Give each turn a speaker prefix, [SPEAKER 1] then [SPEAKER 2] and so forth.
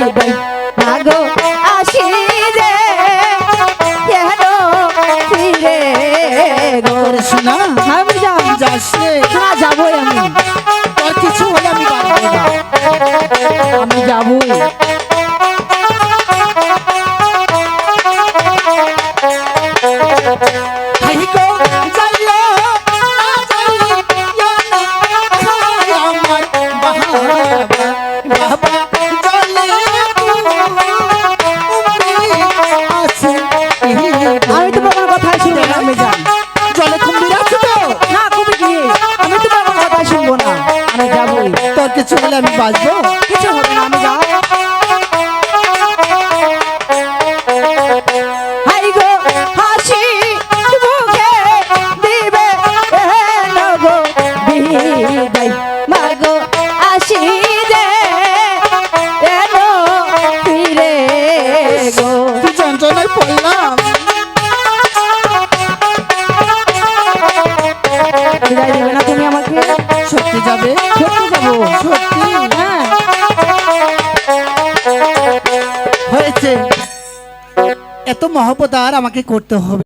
[SPEAKER 1] দিবে
[SPEAKER 2] না আসি রে কেন ফিরে গো
[SPEAKER 1] শোনা?
[SPEAKER 2] আমি যান
[SPEAKER 1] যাস রে।
[SPEAKER 2] না যাবই আমি।
[SPEAKER 1] তোর কিছু হলে আমি
[SPEAKER 2] আমি যাবই।
[SPEAKER 1] হাই কিছু হলে আমি বাঁচবো?
[SPEAKER 2] কিছু হবে না আমি যাও
[SPEAKER 1] সত্যি যাবে।
[SPEAKER 2] সত্যি যাব
[SPEAKER 1] সত্যি
[SPEAKER 2] হ্যাঁ
[SPEAKER 1] হয়েছে। এত মহব্বত আর আমাকে করতে হবে।